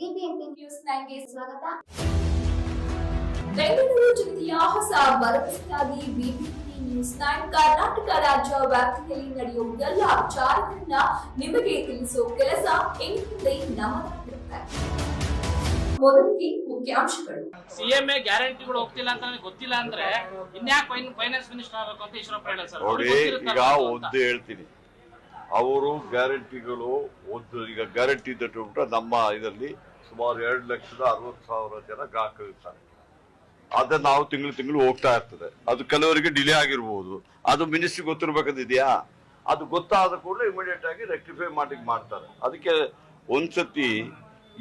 BBMP news ನೈನ್ಗೆ ಸ್ವಾಗತ. ಬೆಂಗಳೂರು ಜಿಲ್ಲೆಯ ಹೊಸ ಭರವಸೆಯಾಗಿ ಬಿಬಿಎಂಪಿ ನ್ಯೂಸ್ ನೈನ್ ಕರ್ನಾಟಕ ರಾಜ್ಯ ವ್ಯಾಪ್ತಿಯಲ್ಲಿ ನಡೆಯುವ ಎಲ್ಲ ವಿಚಾರಗಳನ್ನ ನಿಮಗೆ ತಿಳಿಸುವ ಕೆಲಸ ಇನ್ಮುಂದೆ ನಮ್ಮದಾಗಿರುತ್ತೆ ಮೊದಲಿಗೆ ಮುಖ್ಯಾಂಶಗಳು. ಸಿಎಂಎ ಗ್ಯಾರಂಟಿಗಳು ಹೋಗ್ತಿಲ್ಲ ಅಂತ ನನಗೆ ಗೊತ್ತಿಲ್ಲ ಅಂದ್ರೆ ಇನ್ಯಾಕೆ ಫೈನಾನ್ಸ್ ಮಿನಿಸ್ಟರ್ ಆಗಬೇಕು ಅಂತ ಈಶ್ವರಪ್ಪ ಹೇಳೋದು ಸರ್. ನೋಡಿ ಈಗ ಒಂದು ಹೇಳ್ತೀನಿ. ಅವರು ಗ್ಯಾರಂಟಿಗಳು ಒಂದು ಈಗ ಗ್ಯಾರಂಟಿ ಬಿಟ್ರೆ ನಮ್ಮ ಇದರಲ್ಲಿ ಸುಮಾರು ಎರಡು ಲಕ್ಷದ ಅರವತ್ತು ಸಾವಿರ ಜನ ಗ್ರಾಹಕರಿರ್ತಾರೆ. ಅದೇ ನಾವು ತಿಂಗಳು ತಿಂಗಳು ಹೋಗ್ತಾ ಇರ್ತದೆ. ಅದು ಕೆಲವರಿಗೆ ಡಿಲೇ ಆಗಿರ್ಬೋದು. ಅದು ಮಿನಿಸ್ಟ್ರಿ ಗೊತ್ತಿರ್ಬೇಕಂದಿದೆಯಾ ಅದು ಗೊತ್ತಾದ ಕೂಡಲೇ ಇಮಿಡಿಯೇಟ್ ಆಗಿ ರೆಕ್ಟಿಫೈ ಮಾಡಿ ಮಾಡ್ತಾರೆ. ಅದಕ್ಕೆ ಒಂದ್ಸತಿ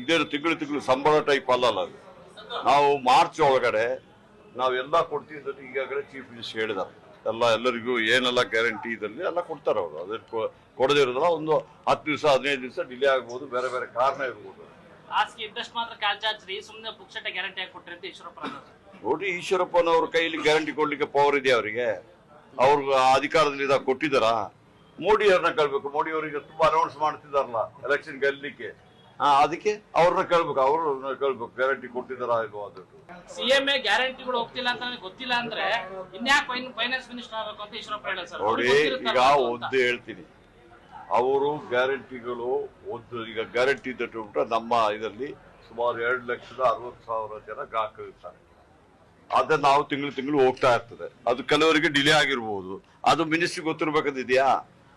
ಇದೇ ತಿಂಗಳು ತಿಂಗಳು ಸಂಬಳ ಟೈಪ್ ಅಲ್ಲಲ್ಲ ಅದು. ನಾವು ಮಾರ್ಚ್ ಒಳಗಡೆ ನಾವೆಲ್ಲ ಕೊಡ್ತೀವಿ ಅಂತ ಈಗಾಗಲೇ ಚೀಫ್ ಮಿನಿಸ್ಟರ್ ಹೇಳಿದ್ದಾರೆ. ಎಲ್ಲ ಎಲ್ಲರಿಗೂ ಏನೆಲ್ಲ ಗ್ಯಾರಂಟಿ ಇದರಲ್ಲಿ ಎಲ್ಲ ಕೊಡ್ತಾರೆ ಅವರು. ಅದಕ್ಕೆ ಕೊಡದೇ ಇರೋದಲ್ಲ ಒಂದು ಹತ್ತು ದಿವಸ, ಹದಿನೈದು ದಿವಸ ಡಿಲೇ ಆಗ್ಬೋದು. ಬೇರೆ ಬೇರೆ ಕಾರಣ ಇರ್ಬೋದು. ಹಾಸಿಗೆ ಇದ್ದಷ್ಟು ಮಾತ್ರ ಕಾಲ್ ಚಾಚ್ರಿ ಸುಮ್ಮನೆ ಪುಕ್ಷಟ ಗ್ಯಾರಂಟಿ ಹಾಕಿ ಕೊಟ್ಟಿರಂತೆ ಅಂತ ಈಶ್ವರಪ್ಪ ಅನ್ನೋದು ನೋಡಿ ಈಶ್ವರಪ್ಪನವ್ರ ಕೈಲಿ ಗ್ಯಾರಂಟಿ ಕೊಡ್ಲಿಕ್ಕೆ ಪವರ್ ಇದೆ ಅವರಿಗೆ? ಅವ್ರಿಗೆ ಅಧಿಕಾರದಲ್ಲಿ ಇದಾಗ ಕೊಟ್ಟಿದ್ದಾರಾ? ಮೋದಿ ಅವ್ರನ್ನ ಕೇಳ್ಬೇಕು. ಮೋದಿ ಅವರಿಗೆ ತುಂಬಾ ಅನೌನ್ಸ್ ಮಾಡ್ತಿದಾರಲ್ಲ ಎಲೆಕ್ಷನ್ ಗೆಲ್ಲಲಿಕ್ಕೆ. ಹಾ ಅದಕ್ಕೆ ಅವ್ರನ್ನ ಕೇಳ್ಬೇಕು. ಅವ್ರನ್ನ ಕೇಳ್ಬೇಕು. ಗ್ಯಾರಂಟಿ ಕೊಟ್ಟಿದ್ದಾರಾ ಇಲ್ವೋ ಅದು ಗ್ಯಾರಂಟಿ ಗ್ಯಾರಂಟಿಗಳು ಹೋಗ್ತಿಲ್ಲ ಅಂತ ನನಗೆ ಗೊತ್ತಿಲ್ಲ ಅಂದ್ರೆ ಇನ್ಯಾಕೆ ಫೈನಾನ್ಸ್ ಮಿನಿಸ್ಟರ್ ಆಗಬೇಕು ಅಂತ ಈಶ್ವರಪ್ಪ ಸರ್. ನೋಡಿ ಅವ್ರಿಗೆ ಈಗ ಗೊತ್ತಿರುತ್ತಲ್ಲ ಅಂತ. ಒಂದು ಹೇಳ್ತೀನಿ. ಅವರು ಗ್ಯಾರಂಟಿಗಳು ಒಂದು, ಈಗ ಗ್ಯಾರಂಟಿ ಬಿಟ್ರೆ ನಮ್ಮ ಇದರಲ್ಲಿ ಸುಮಾರು ಎರಡು ಲಕ್ಷದ ಅರವತ್ತು ಸಾವಿರ ಜನ ಗ್ರಾಹಕರಿರ್ತಾರೆ ಅದನ್ನ ನಾವು ತಿಂಗಳು ತಿಂಗಳು ಹೋಗ್ತಾ ಇರ್ತದೆ. ಅದು ಕೆಲವರಿಗೆ ಡಿಲೇ ಆಗಿರ್ಬೋದು. ಅದು ಮಿನಿಸ್ಟ್ರಿ ಗೊತ್ತಿರ್ಬೇಕಂದಿದೆಯಾ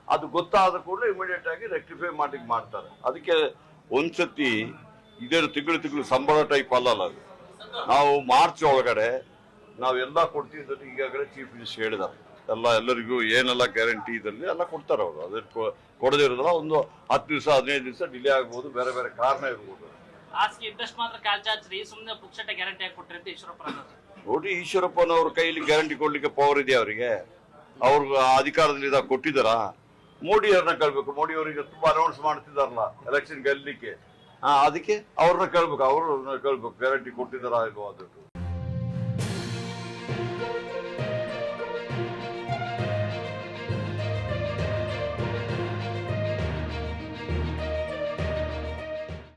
ಅದು ಗೊತ್ತಾದ ಕೂಡಲೇ ಇಮಿಡಿಯೇಟ್ ಆಗಿ ರೆಕ್ಟಿಫೈ ಮಾಡಿ ಮಾಡ್ತಾರೆ. ಅದಕ್ಕೆ ಒಂದ್ಸತಿ ಇದೇನು ತಿಂಗಳು ತಿಂಗಳು ಸಂಬಳ ಟೈಪ್ ಅಲ್ಲಲ್ಲ ಅದು. ನಾವು ಮಾರ್ಚ್ ಒಳಗಡೆ ನಾವೆಲ್ಲ ಕೊಡ್ತೀವಿ ಈಗಾಗಲೇ ಚೀಫ್ ಮಿನಿಸ್ಟರ್ ಹೇಳಿದ್ದಾರೆ. ಎಲ್ಲ ಎಲ್ಲರಿಗೂ ಏನೆಲ್ಲ ಗ್ಯಾರಂಟಿ ಇದರಲ್ಲಿ ಎಲ್ಲ ಕೊಡ್ತಾರೆ ಅವರು. ಅದಕ್ಕೆ ಕೊಡದೇ ಇರೋದಲ್ಲ ಒಂದು ಹತ್ತು ದಿವಸ ಹದಿನೈದು ದಿವಸ ಡಿಲೇ ಆಗ್ಬೋದು ಬೇರೆ ಬೇರೆ ಕಾರಣ ಇರ್ಬೋದು. ಹಾಸಿಗೆ ಇದ್ದಷ್ಟು ಮಾತ್ರ ಸುಮ್ಮನೆ ಪುಕ್ಷಟೆ ಗ್ಯಾರಂಟಿ ಈಶ್ವರಪ್ಪ ನೋಡಿ ಈಶ್ವರಪ್ಪನವ್ರ ಕೈಲಿ ಗ್ಯಾರಂಟಿ ಕೊಡ್ಲಿಕ್ಕೆ ಪವರ್ ಇದೆ ಅವರಿಗೆ? ಅವ್ರ ಅಧಿಕಾರದಲ್ಲಿ ಇದಾಗ ಕೊಟ್ಟಿದ್ದಾರಾ? ಮೋದಿ ಅವ್ರನ್ನ ಕೇಳ್ಬೇಕು. ಮೋದಿ ಅವರಿಗೆ ತುಂಬಾ ಅನೌನ್ಸ್ ಮಾಡ್ತಿದಾರಲ್ಲ ಎಲೆಕ್ಷನ್ ಗೆಲ್ಲಲಿಕ್ಕೆ. ಹಾ ಅದಕ್ಕೆ ಅವ್ರನ್ನ ಕೇಳ್ಬೇಕು. ಅವ್ರನ್ನ ಕೇಳ್ಬೇಕು. ಗ್ಯಾರಂಟಿ ಕೊಟ್ಟಿದ್ದಾರಾ ಇಲ್ವೋ ಅದು